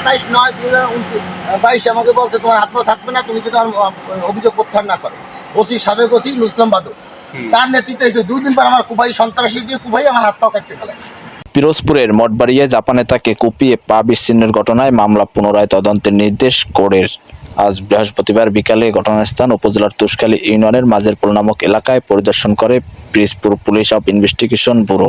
সাতাইশ নয় দুই হাজার বাইশ আমাকে বলছে তোমার হাত পা থাকবে না তুমি যদি অভিযোগ প্রত্যাহার না করো। ওসি সাবেক ওসি নুসলাম বাদর তার নেতৃত্বে দুই দিন পর আমার কুপাই সন্ত্রাসী দিয়ে কুপাই আমার হাত পা কাটতে ফেলে। পিরোজপুরের মঠবাড়িয়ায় জাপানেতাকে কুপিয়ে পা বিচ্ছিন্নের ঘটনায় মামলা পুনরায় তদন্তের নির্দেশ কোর্টের আজ বৃহস্পতিবার বিকালে ঘটনাস্থান উপজেলার তুষখালী ইউনিয়নের মাঝেরপুর নামক এলাকায় পরিদর্শন করে Pirojpur police of investigation bureau.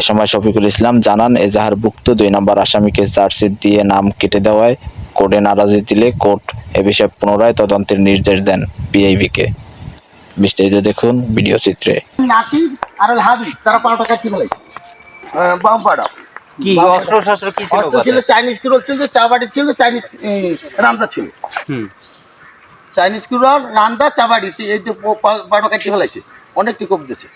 এ সময় শফিকুল ইসলাম জানান এজাহারভুক্ত দুই নম্বর আসামিকে চার্জশিট দিয়ে নাম কেটে দেওয়ায় কোর্টে নারাজি দিলে কোর্ট এ বিষয়ে পুনরায় তদন্তের নির্দেশ দেন পিআইবিকে বিস্তারিত দেখুন ভিডিও চিত্রে। কি অস্ত্র শস্ত্র কি ছিল চাইনিজ কুরোল ছিল চা বাটি ছিল চাইনিজ রান্দা ছিল। হুম। চাইনিজ কুরোল রান্দা চা বাটি এই তো পাড়ো কাটি ফেলাইছে অনেকটি কোপ দিয়েছে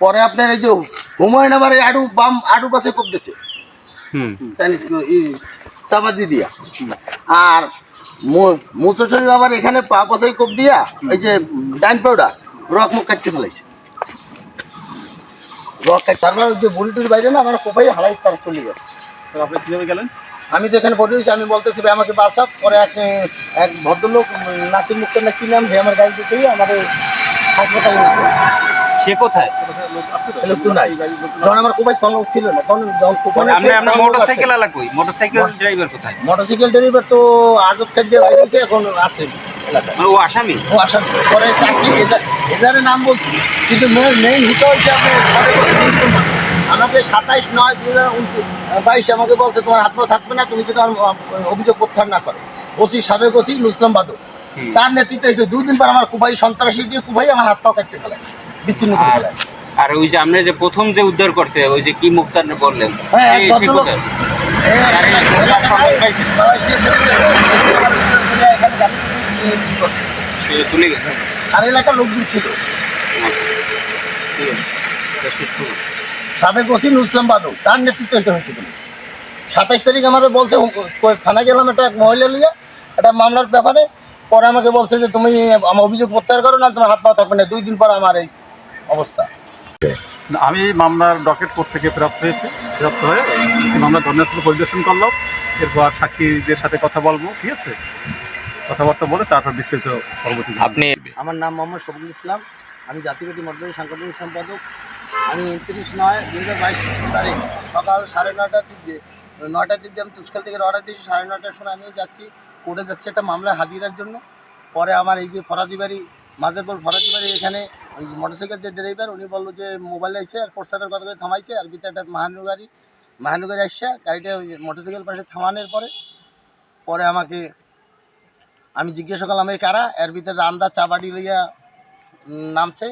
পরে আপনার এই যে হুমায়ুন আমার আডু বাম আডু পাশে কোপ চাইনিজ কুরোল দিয়া আর মুসো শরীফ আবার এখানে পা পাশে কোপ দিয়া এই যে ডাইন পাউডার রক মুখ কাটতে ফেলাইছে। রক কাট তারপর যে বুড়িটুর বাইরে না আমার কোপাই হালাই তার চলে গেছে। আপনি কীভাবে গেলেন? আমি তো এখানে পড়ে আমি বলতেছি ভাই আমাকে বাসা পরে এক এক ভদ্রলোক নাসির মুক্তার না কি নাম সে আমার গাড়ি দিতেই আমাদের হাসপাতালে। সে কোথায়? লোক তো নাই। যখন আমার কোপাই তখন লোক ছিল না তখন যখন কোপাই আপনি আপনার মোটরসাইকেল আলা কই? মোটরসাইকেল ড্রাইভার কোথায়? মোটরসাইকেল ড্রাইভার তো আজব খাদ্যে বাইরে এখন আছে মানে ও আসামি? ও আসার পরে চাচ্ছি এজারের নাম বলছি। কিন্তু মেইন হিতো হচ্ছে আপনার সাবেক অতিরিক্ত। আমাকে সাতাইশ নয় দুই হাজার বাইশ আমাকে বলছে তোমার হাত পা থাকবে না তুমি যদি অভিযোগ প্রত্যাহার না করো। ওসি সাবেক ওসি নুসলাম বাদর হুম। তার নেতৃত্বে এই তো দুই দিন পর আমার কুপাই সন্ত্রাসী দিয়ে কুপাই আমার হাত পা কাটতে ফেলে। বিচ্ছিন্ন করে আর আর ওই যে আপনি যে প্রথম যে উদ্ধার করছে ওই যে কি মুক্তার বললেন? হ্যাঁ আর এলাকার লোকজন ছিল। করুন। সাবেক ওসি নুসলাম বাদল তার নেতৃত্বে এটা হয়েছে কিন্তু। সাতাইশ তারিখ আমার বলছে থানায় গেলাম একটা মহিলা লিয়ে একটা মামলার ব্যাপারে। পরে আমাকে বলছে যে তুমি আমার অভিযোগ প্রত্যাহার করো না তোমার হাত পা থাকবে না। দুই দিন পর আমার এই অবস্থা। আমি মামলার ডকেট কোর্ট থেকে প্রাপ্ত হয়েছে প্রাপ্ত হয়ে এই মামলার ঘটনাস্থল পরিদর্শন করলাম এরপর সাক্ষীদের সাথে কথা বলব ঠিক আছে? কথাবার্তা বলে তারপর বিস্তারিত পরবর্তী আপনি আমার নাম মোহাম্মদ শফিকুল ইসলাম আমি জাতিগতি মডেল সাংগঠনিক সম্পাদক। আমি উনত্রিশ নয় দুই হাজার বাইশ তারিখ সকাল সাড়ে নটার দিক দিয়ে নটার দিক দিয়ে আমি তুষ্কাল থেকে রওনা দিয়েছি সাড়ে নটার সময় আমিও যাচ্ছি কোর্টে যাচ্ছি একটা মামলায় হাজিরার জন্য। পরে আমার এই যে ফরাজি বাড়ি মাঝেরপুর ফরাজি বাড়ি এখানে ওই মোটরসাইকেল যে ড্রাইভার, উনি বলল যে মোবাইল আইসে আর কোর্ট কথা করে থামাইছে, আর ভিতরে একটা মাহানু গাড়ি মাহানু গাড়ি আসছে, গাড়িটা ওই মোটরসাইকেল পাশে থামানোর পরে পরে আমাকে, আমি জিজ্ঞাসা করলাম এই কারা? এর ভিতরে রান্দা চা বাড়ি লইয়া নামছে।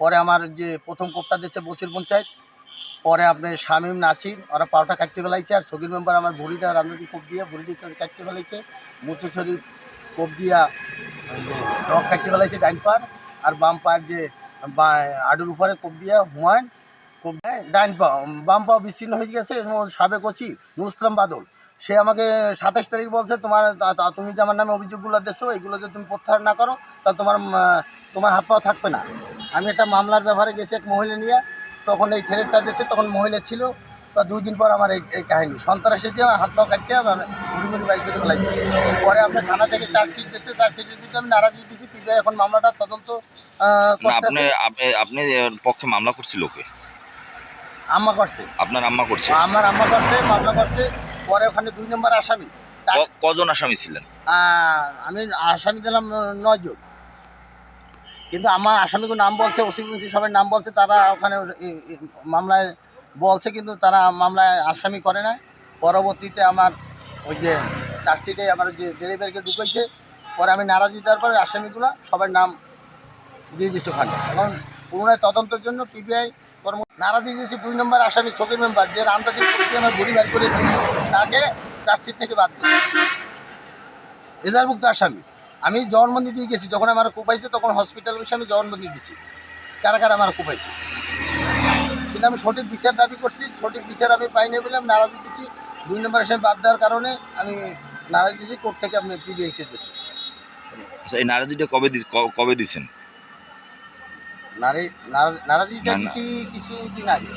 পরে আমার যে প্রথম কোপটা দিচ্ছে বসির পঞ্চায়েত, পরে আপনার শামীম নাচির ওরা পাওটা কাটতে ফেলাইছে, আর সগির মেম্বার আমার ভুড়িটা রান্নাদি কোপ দিয়ে ভুড়িটি কাটতে ফেলাইছে। মুচু শরীফ কোপ দিয়া টক কাটতে ফেলাইছে ডাইন পার আর বাম পার যে বা- আডুর উপরে কোপ দিয়ে হুমায়ুন কোপ ডাইন পা, বাম পা বিচ্ছিন্ন হয়ে গেছে, এবং সাবেক ওচি নুসলাম বাদল। সে আমাকে সাতাশ তারিখ বলছে, তোমার তুমি যে আমার নামে অভিযোগগুলো দিচ্ছো এগুলো যদি তুমি প্রত্যাহার না করো, তা তোমার তোমার হাত পাওয়া থাকবে না। আমি একটা মামলার ব্যাপারে গেছি এক মহিলা নিয়ে, তখন এই থ্রেটটা দিচ্ছে তখন মহিলা ছিল বা দুই দিন পর আমার এই কাহিনী। সন্ত্রাসী দিয়ে আমার হাত পা কাটতে আমার ঘুরি ঘুরি বাড়ি থেকে ফেলাইছে। পরে আপনার থানা থেকে চার্জশিট দিচ্ছে চার্জশিটের দিতে আমি নারাজি দিয়েছি পিবিআই এখন মামলাটা তদন্ত আপনি পক্ষে মামলা করছিল কে আম্মা করছে। আপনার আম্মা করছে? আমার আম্মা করছে মামলা করছে পরে ওখানে দুই নম্বর আসামি। কজন আসামি ছিলেন? আহ, আমি আসামি দিলাম নয়জন কিন্তু আমার আসামিগুলো নাম বলছে ওসি সবাই নাম বলছে তারা ওখানে মামলায় বলছে, কিন্তু তারা মামলায় আসামি করে না পরবর্তীতে আমার ওই যে চার্জশিটে আমার যে ডেলিভারিকে ঢুকেছে, পরে আমি নারাজি দেওয়ার পরে আসামিগুলো সবার নাম দিয়ে দিচ্ছে ওখানে। এবং পুনরায় তদন্তের জন্য পিবিআই কর্ম, নারাজি দিয়েছি দুই নম্বর আসামি চোখের মেম্বার, যে প্রতি আমার বড়ি বের করে দিয়েছে, তাকে চার্জশিট থেকে বাদ দিয়েছে। রেজার্ভুক্ত আসামি, আমি জবানবন্দি দিয়ে গেছি, যখন আমার কোপাইছে তখন হসপিটাল বসে আমি জবানবন্দি দিয়েছি। কারা কারা আমার কোপাইছে কিন্তু আমি সঠিক বিচার দাবি করছি সঠিক বিচার আমি পাইনি বলে আমি নারাজি দিচ্ছি। দুই নম্বর আসামি বাদ দেওয়ার কারণে আমি নারাজি দিচ্ছি কোর্ট থেকে আপনি পিবিআই দিয়েছি আচ্ছা, এই নারাজিটা কবে কবে দিছেন? নারী নারাজ- নারাজিটা। দিচ্ছি কিছু দিন আগে।